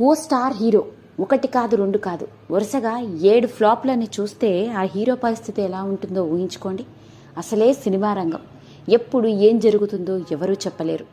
ఓ star hero. ఒకటి కాదు రెండు కాదు. వరుసగా ఏడు ఫ్లాప్లని చూస్తే ఆ హీరో పరిస్థితి ఎలా ఉంటుందో ఊహించుకోండి. అసలే సినిమా రంగం. ఎప్పుడు ఏం జరుగుతుందో ఎవరూ చెప్పలేరు.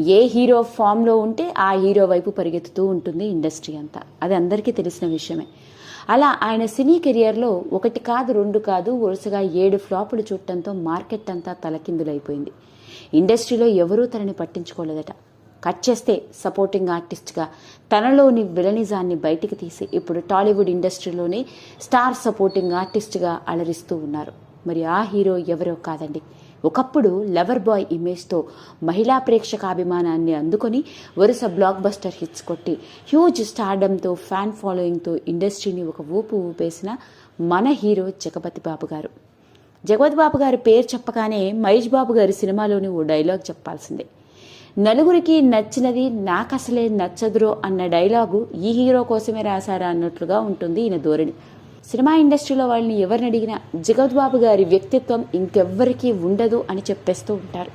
ఏ హీరో ఫామ్లో ఉంటే ఆ హీరో వైపు పరిగెత్తుతూ ఉంటుంది ఇండస్ట్రీ అంతా. అది అందరికీ తెలిసిన విషయమే. అలా ఆయన సినీ కెరియర్లో ఒకటి కాదు రెండు కాదు వరుసగా ఏడు ఫ్లాపులు చూడటంతో మార్కెట్ అంతా తలకిందులైపోయింది. ఇండస్ట్రీలో ఎవరూ తనని పట్టించుకోలేదట. కట్ చేస్తే సపోర్టింగ్ ఆర్టిస్ట్గా తనలోని విలనిజాన్ని బయటికి తీసి ఇప్పుడు టాలీవుడ్ ఇండస్ట్రీలోనే స్టార్ సపోర్టింగ్ ఆర్టిస్ట్గా అలరిస్తూ ఉన్నారు. మరి ఆ హీరో ఎవరో కాదండి. ఒకప్పుడు లవర్ బాయ్ ఇమేజ్తో మహిళా ప్రేక్షకాభిమానాన్ని అందుకొని వరుస బ్లాక్ బస్టర్ హిట్స్ కొట్టి హ్యూజ్ స్టార్డమ్తో ఫ్యాన్ ఫాలోయింగ్తో ఇండస్ట్రీని ఒక ఊపు ఊపేసిన మన హీరో జగపతి బాబు గారు. జగపతి బాబు గారి పేరు చెప్పగానే మహేష్ బాబు గారి సినిమాలోని ఓ డైలాగ్ చెప్పాల్సిందే. నలుగురికి నచ్చినది నాకు అసలే నచ్చదురో అన్న డైలాగు ఈ హీరో కోసమే రాశారా అన్నట్లుగా ఉంటుంది ఈయన ధోరణి. సినిమా ఇండస్ట్రీలో వాళ్ళని ఎవరిని అడిగినా జగత్ బాబు గారి వ్యక్తిత్వం ఇంకెవ్వరికీ ఉండదు అని చెప్పేస్తూ ఉంటారు.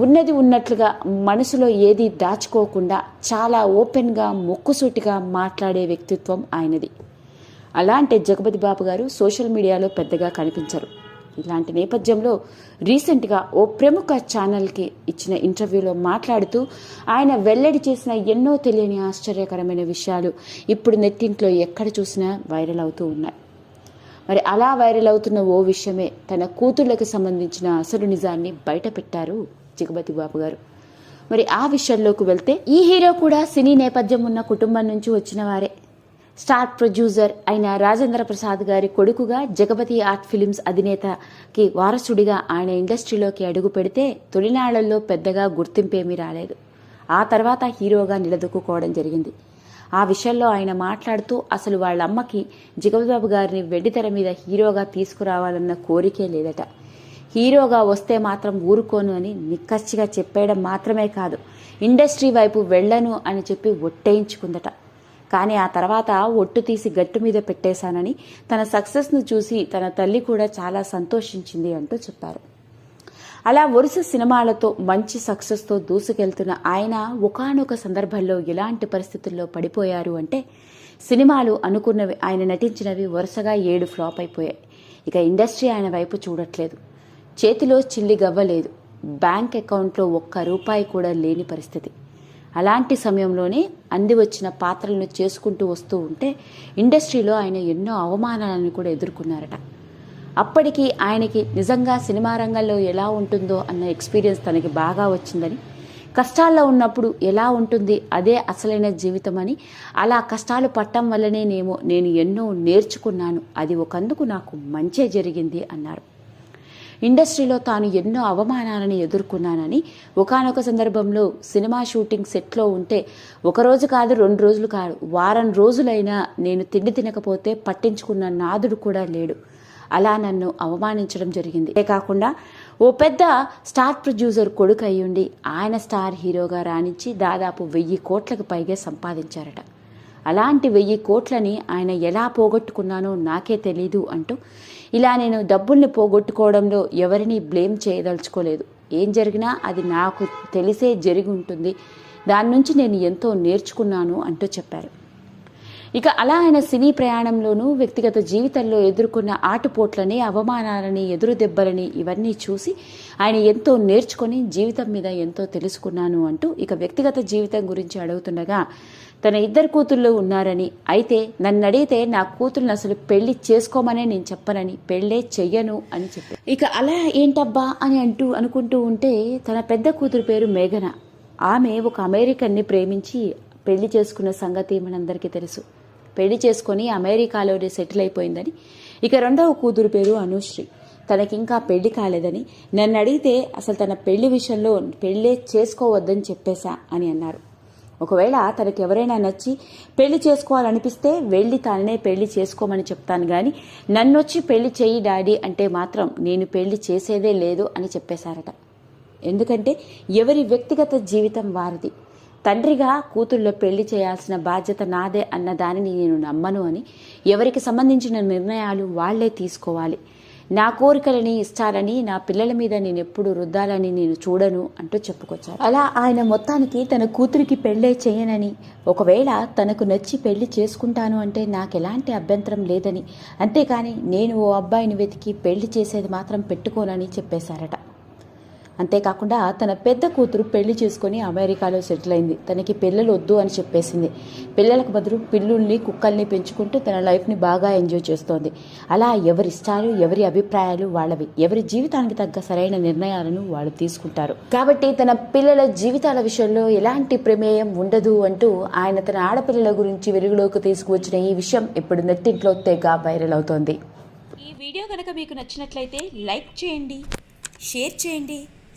ఉన్నది ఉన్నట్లుగా మనసులో ఏది దాచుకోకుండా చాలా ఓపెన్గా మొక్కుసూటిగా మాట్లాడే వ్యక్తిత్వం ఆయనది. అలాంటి జగపతి బాబు గారు సోషల్ మీడియాలో పెద్దగా కనిపించరు. ఇలాంటి నేపథ్యంలో రీసెంట్గా ఓ ప్రముఖ ఛానల్కి ఇచ్చిన ఇంటర్వ్యూలో మాట్లాడుతూ ఆయన వెల్లడి చేసిన ఎన్నో తెలియని ఆశ్చర్యకరమైన విషయాలు ఇప్పుడు నెట్టింట్లో ఎక్కడ చూసినా వైరల్ అవుతూ ఉన్నాయి. మరి అలా వైరల్ అవుతున్న ఓ విషయమే తన కూతుళ్ళకి సంబంధించిన అసలు నిజాన్ని బయట పెట్టారు జగపతి బాబు గారు. మరి ఆ విషయంలోకి వెళ్తే ఈ హీరో కూడా సినీ నేపథ్యం ఉన్న కుటుంబం నుంచి వచ్చిన వారే. స్టార్ ప్రొడ్యూసర్ అయిన రాజేంద్ర ప్రసాద్ గారి కొడుకుగా జగపతి ఆర్ట్ ఫిలిమ్స్ అధినేతకి వారసుడిగా ఆయన ఇండస్ట్రీలోకి అడుగు పెడితే తొలినాళ్ళలో పెద్దగా గుర్తింపేమీ రాలేదు. ఆ తర్వాత హీరోగా నిలదొక్కుకోవడం జరిగింది. ఆ విషయంలో ఆయన మాట్లాడుతూ అసలు వాళ్ళ అమ్మకి జగపతిబాబు గారిని వెండితెర మీద హీరోగా తీసుకురావాలన్న కోరికే లేదట. హీరోగా వస్తే మాత్రం ఊరుకోను అని నిక్కచ్చిగా చెప్పేయడం మాత్రమే కాదు ఇండస్ట్రీ వైపు వెళ్ళను అని చెప్పి ఒట్టేయించుకుందట. కానీ ఆ తర్వాత ఒట్టు తీసి గట్టు మీద పెట్టేశానని తన సక్సెస్ను చూసి తన తల్లి కూడా చాలా సంతోషించింది అంటూ చెప్పారు. అలా వరుస సినిమాలతో మంచి సక్సెస్తో దూసుకెళ్తున్న ఆయన ఒకానొక సందర్భంలో ఎలాంటి పరిస్థితుల్లో పడిపోయారు అంటే సినిమాలు అనుకున్నవి ఆయన నటించినవి వరుసగా ఏడు ఫ్లాప్ అయిపోయాయి. ఇక ఇండస్ట్రీ ఆయన వైపు చూడట్లేదు. చేతిలో చిల్లి గవ్వలేదు బ్యాంక్ అకౌంట్లో ఒక్క రూపాయి కూడా లేని పరిస్థితి. అలాంటి సమయంలోనే అంది వచ్చిన పాత్రలను చేసుకుంటూ వస్తూ ఉంటే ఇండస్ట్రీలో ఆయన ఎన్నో అవమానాలను కూడా ఎదుర్కొన్నారట. అప్పటికి ఆయనకి నిజంగా సినిమా రంగంలో ఎలా ఉంటుందో అన్న ఎక్స్పీరియన్స్ తనకి బాగా వచ్చిందని కష్టాల్లో ఉన్నప్పుడు ఎలా ఉంటుంది అదే అసలైన జీవితం అని అలా కష్టాలు పట్టం వల్లనే నేమో నేను ఎన్నో నేర్చుకున్నాను అది ఒకందుకు నాకు మంచే జరిగింది అన్నారు. ఇండస్ట్రీలో తాను ఎన్నో అవమానాలను ఎదుర్కొన్నానని ఒకనొక సందర్భంలో సినిమా షూటింగ్ సెట్లో ఉంటే ఒకరోజు కాదు రెండు రోజులు కాదు వారం రోజులైనా నేను తిండి తినకపోతే పట్టించుకున్న నాదుడు కూడా లేడు. అలా నన్ను అవమానించడం జరిగింది. అంతే కాకుండా ఓ పెద్ద స్టార్ ప్రొడ్యూసర్ కొడుకు అయ్యుండి ఆయన స్టార్ హీరోగా రాణించి దాదాపు వెయ్యి కోట్లకు పైగా సంపాదించారట. అలాంటి వెయ్యి కోట్లని ఆయన ఎలా పోగొట్టుకున్నానో నాకే తెలీదు అంటూ ఇలా నేను డబ్బుల్ని పోగొట్టుకోవడంలో ఎవరిని బ్లేమ్ చేయదలుచుకోలేదు. ఏం జరిగినా అది నాకు తెలిసే జరిగి ఉంటుంది దాని నుంచి నేను ఎంతో నేర్చుకున్నాను అంటూ చెప్పారు. ఇక అలా ఆయన సినీ ప్రయాణంలోనూ వ్యక్తిగత జీవితంలో ఎదుర్కొన్న ఆటుపోట్లని అవమానాలని ఎదురు దెబ్బలని ఇవన్నీ చూసి ఆయన ఎంతో నేర్చుకొని జీవితం మీద ఎంతో తెలుసుకున్నాను అంటూ ఇక వ్యక్తిగత జీవితం గురించి అడుగుతుండగా తన ఇద్దరు కూతుళ్ళు ఉన్నారని. అయితే నన్ను అడిగితే నా కూతుర్ని అసలు పెళ్ళి చేసుకోమనే నేను చెప్పనని. పెళ్ళే చెయ్యను అని చెప్పారు ఇక అలా ఏంటబ్బా అని అంటూ అనుకుంటూ ఉంటే తన పెద్ద కూతురు పేరు మేఘన. ఆమె ఒక అమెరికన్ని ప్రేమించి పెళ్ళి చేసుకున్న సంగతి మనందరికీ తెలుసు. పెళ్ళి చేసుకొని అమెరికాలోనే సెటిల్ అయిపోయిందని. ఇక రెండవ కూతురు పేరు అనుశ్రీ. తనకింకా పెళ్ళి కాలేదని. నన్ను అడిగితే అసలు తన పెళ్ళి విషయంలో పెళ్ళే చేసుకోవద్దని చెప్పేశా అని అన్నారు. ఒకవేళ తనకి ఎవరైనా నచ్చి పెళ్ళి చేసుకోవాలనిపిస్తే వెళ్ళి తానే పెళ్ళి చేసుకోమని చెప్తాను కానీ నన్నొచ్చి పెళ్ళి చెయ్యి డాడీ అంటే మాత్రం నేను పెళ్ళి చేసేదే లేదు అని చెప్పేశారట. ఎందుకంటే ఎవరి వ్యక్తిగత జీవితం వారిది. తండ్రిగా కూతుళ్ళో పెళ్ళి చేయాల్సిన బాధ్యత నాదే అన్న దానిని నేను నమ్మను అని ఎవరికి సంబంధించిన నిర్ణయాలు వాళ్ళే తీసుకోవాలి. నా కోరికలని ఇష్టాలని నా పిల్లల మీద నేను ఎప్పుడు రుద్దాలని నేను చూడను అంటూ చెప్పుకొచ్చారు. అలా ఆయన మొత్తానికి తన కూతురికి పెళ్ళే చేయనని ఒకవేళ తనకు నచ్చి పెళ్ళి చేసుకుంటాను అంటే నాకు ఎలాంటి అభ్యంతరం లేదని అంతేకాని నేను ఓ అబ్బాయిని వెతికి పెళ్ళి చేసేది మాత్రం పెట్టుకోనని చెప్పేశారట. అంతేకాకుండా తన పెద్ద కూతురు పెళ్ళి చేసుకొని అమెరికాలో సెటిల్ అయింది. తనకి పిల్లలు వద్దు అని చెప్పేసింది. పిల్లలకు బదులు పిల్లుల్ని కుక్కల్ని పెంచుకుంటూ తన లైఫ్ని బాగా ఎంజాయ్ చేస్తోంది. అలా ఎవరి ఇష్టాలు ఎవరి అభిప్రాయాలు వాళ్ళవి. ఎవరి జీవితానికి తగ్గ సరైన నిర్ణయాలను వాళ్ళు తీసుకుంటారు. కాబట్టి తన పిల్లల జీవితాల విషయంలో ఎలాంటి ప్రమేయం ఉండదు అంటూ ఆయన తన ఆడపిల్లల గురించి వెలుగులోకి తీసుకువచ్చిన ఈ విషయం ఇప్పుడు నెట్టింట్లో తెగ వైరల్ అవుతోంది. ఈ వీడియో కనుక మీకు నచ్చినట్లయితే లైక్ చేయండి షేర్ చేయండి.